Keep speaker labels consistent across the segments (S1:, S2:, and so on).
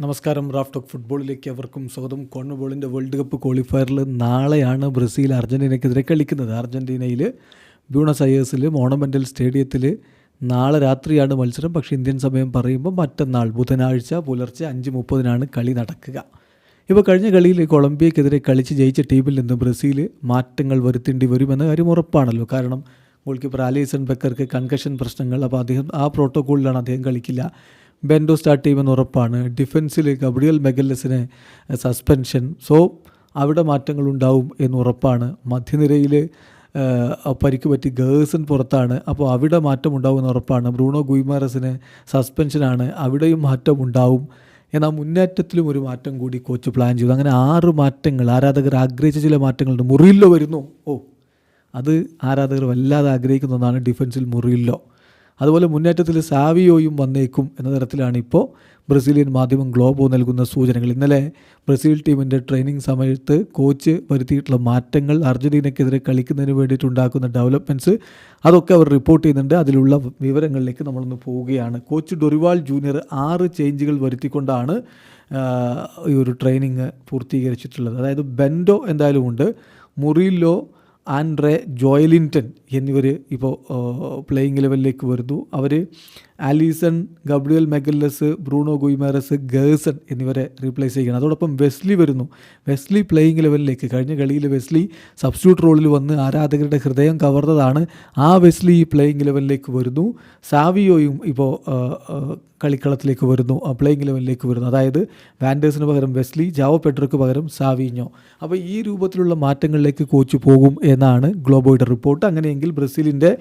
S1: നമസ്കാരം. റാഫ് ഫുട്ബോളിലേക്ക് അവർക്കും സ്വാഗതം. കോൺബോളിന്റെ വേൾഡ് കപ്പ് ക്വാളിഫയറിൽ നാളെയാണ് ബ്രസീൽ അർജന്റീനയ്ക്കെതിരെ കളിക്കുന്നത്. അർജന്റീനയിൽ ബ്യൂണസ് അയേഴ്സിൽ മോണമെന്റൽ സ്റ്റേഡിയത്തിൽ നാളെ രാത്രിയാണ് മത്സരം. പക്ഷേ ഇന്ത്യൻ സമയം പറയുമ്പോൾ മറ്റന്നാൾ ബുധനാഴ്ച പുലർച്ചെ അഞ്ച് മുപ്പതിനാണ് കളി നടക്കുക. ഇപ്പോൾ കഴിഞ്ഞ കളിയിൽ കൊളംബിയക്കെതിരെ കളിച്ച് ജയിച്ച ടീമിൽ നിന്ന് ബ്രസീൽ മാറ്റങ്ങൾ വരുത്തേണ്ടി വരുമെന്ന കാര്യം ഉറപ്പാണല്ലോ. കാരണം ഗോൾ കീപ്പർ ആലീസൺ ബക്കർക്ക് കൺകഷൻ പ്രശ്നങ്ങൾ. അപ്പോൾ അദ്ദേഹം ആ പ്രോട്ടോക്കോളിലാണ് അദ്ദേഹം കളിക്കില്ല. ബെൻഡോ സ്റ്റാർട്ട് ചെയ്യുമെന്ന് ഉറപ്പാണ്. ഡിഫൻസിൽ ഗബ്രിയൽ മെഗല്ലസിന് സസ്പെൻഷൻ സോ അവിടെ മാറ്റങ്ങൾ മാറ്റങ്ങളുണ്ടാവും എന്ന് ഉറപ്പാണ്. മധ്യനിരയിൽ പരിക്ക് പറ്റി ഗേഴ്സൺ പുറത്താണ്. അപ്പോൾ അവിടെ മാറ്റം ഉണ്ടാവുമെന്ന് ഉറപ്പാണ്. ബ്രൂണോ ഗുയ്മാറസിന് സസ്പെൻഷനാണ് അവിടെയും മാറ്റം ഉണ്ടാവും. എന്നാൽ മുന്നേറ്റത്തിലും ഒരു മാറ്റം കൂടി കോച്ച് പ്ലാൻ ചെയ്തു. അങ്ങനെ ആറ് മാറ്റങ്ങൾ ആരാധകർ ആഗ്രഹിച്ച ചില മാറ്റങ്ങളുണ്ട്. മുറിയില്ലോ വരുന്നു. ഓ അത് ആരാധകർ വല്ലാതെ ആഗ്രഹിക്കുന്ന ഒന്നാണ്. ഡിഫൻസിൽ മുറിയില്ലോ. അതുപോലെ മുന്നേറ്റത്തിൽ സാവിയോയും വന്നേക്കും എന്ന തരത്തിലാണ് ഇപ്പോൾ ബ്രസീലിയൻ മാധ്യമം ഗ്ലോബോ നൽകുന്ന സൂചനകൾ. ഇന്നലെ ബ്രസീൽ ടീമിന്റെ ട്രെയിനിങ് സമയത്ത് കോച്ച് വരുത്തിയിട്ടുള്ള മാറ്റങ്ങൾ അർജന്റീനയ്ക്കെതിരെ കളിക്കുന്നതിന് വേണ്ടിയിട്ടുണ്ടാക്കുന്ന ഡെവലപ്മെന്റ്സ് അതൊക്കെ അവർ റിപ്പോർട്ട് ചെയ്യുന്നുണ്ട്. അതിലുള്ള വിവരങ്ങളിലേക്ക് നമ്മളൊന്ന് പോവുകയാണ്. കോച്ച് ഡൊറിവാൾ ജൂനിയർ ആറ് ചേഞ്ചുകൾ വരുത്തിക്കൊണ്ടാണ് ഈ ഒരു ട്രെയിനിങ് പൂർത്തീകരിച്ചിട്ടുള്ളത്. അതായത് ബെൻഡോ എന്തായാലും ഉണ്ട് മുറിയിലോ ആൻഡ്രെ ജോയലിന്റൺ എന്നിവർ ഇപ്പോൾ പ്ലേയിങ് ലെവലിലേക്ക് വരുന്നു. അവർ Alisson Gabriel Magalhaes Bruno Guimaraes Gerson എന്നിവരെ റീപ്ലേസ് ചെയ്യണം അതോടൊപ്പം വെസ്ലി വരുന്നു. വെസ്ലി പ്ലേയിങ് ലെവലിലേക്ക് കഴിഞ്ഞ കളിയിൽ വെസ്ലി സബ്സ്റ്റിറ്റ്യൂട്ട് റോളിൽ വന്ന് ആരാധകരുടെ ഹൃദയം കവർന്നതാണ്. ആ വെസ്ലി ഈ പ്ലേയിങ് ലെവലിലേക്ക് വരുന്നു. സാവിയോയും ഇപ്പോൾ കളിക്കളത്തിലേക്ക് വരുന്നു. പ്ലേയിങ് ലെവലിലേക്ക് വരുന്നു. അതായത് വാൻഡേഴ്സിന് പകരം വെസ്ലി ജാവോ പെട്രോക്ക് പകരം സാവിഞ്ഞോ. അപ്പോൾ ഈ രൂപത്തിലുള്ള മാറ്റങ്ങളിലേക്ക് കോച്ച് പോകും എന്നാണ് ഗ്ലോബോയുടെ റിപ്പോർട്ട് അങ്ങനെയെങ്കിൽ ബ്രസീലിന്റെ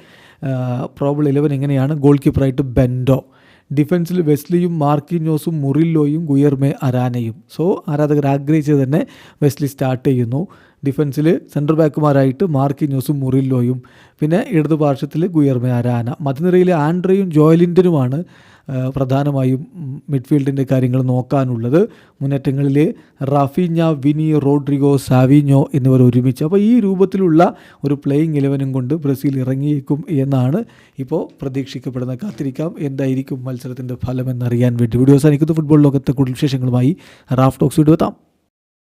S1: പ്രോബിൾ ഇലവൻ എങ്ങനെയാണ് ഗോൾ കീപ്പറായിട്ട് ബെൻഡോ? ഡിഫൻസിൽ വെസ്ലിയും മാർക്കിഞ്ഞോസും മുറില്ലോയും ഗുയർമേ അരാനയും. സോ ആരാധകർ ആഗ്രഹിച്ചത് തന്നെ വെസ്ലി സ്റ്റാർട്ട് ചെയ്യുന്നു. ഡിഫൻസിൽ സെൻട്രൽ ബാക്കുമാരായിട്ട് മാർക്കിഞ്ഞോസും മുറില്ലോയും പിന്നെ ഇടതുപാർശ്വത്തിൽ ഗുയർമേ അരാന. മധ്യനിരയിൽ ആൻഡ്രയും ജോയലിന്റനുമാണ് ആ, പ്രധാനമായും മിഡ്ഫീൽഡിന്റെ കാര്യങ്ങൾ നോക്കാനുള്ളത് മുന്നേറ്റങ്ങളിൽ റാഫിഞ്ഞ വിനി റോഡ്രിഗോ സാവിഞ്ഞോ എന്നിവർ ഒരുമിച്ച്. അപ്പോൾ ഈ രൂപത്തിലുള്ള ഒരു പ്ലേയിങ് ഇലവനും കൊണ്ട് ബ്രസീൽ ഇറങ്ങിയേക്കും എന്നാണ് ഇപ്പോൾ പ്രതീക്ഷിക്കപ്പെടുന്ന കാത്തിരിക്കാം. എന്തായിരിക്കും മത്സരത്തിന്റെ ഫലമെന്നറിയാൻ വേണ്ടി. വീഡിയോസ് അവസാനിക്കുന്ന. ഫുട്ബോൾ ലോകത്തെ കൂടുതൽ വിശേഷങ്ങളുമായി റാഫ് ടോക്സ് വീഡിയോ എത്താം.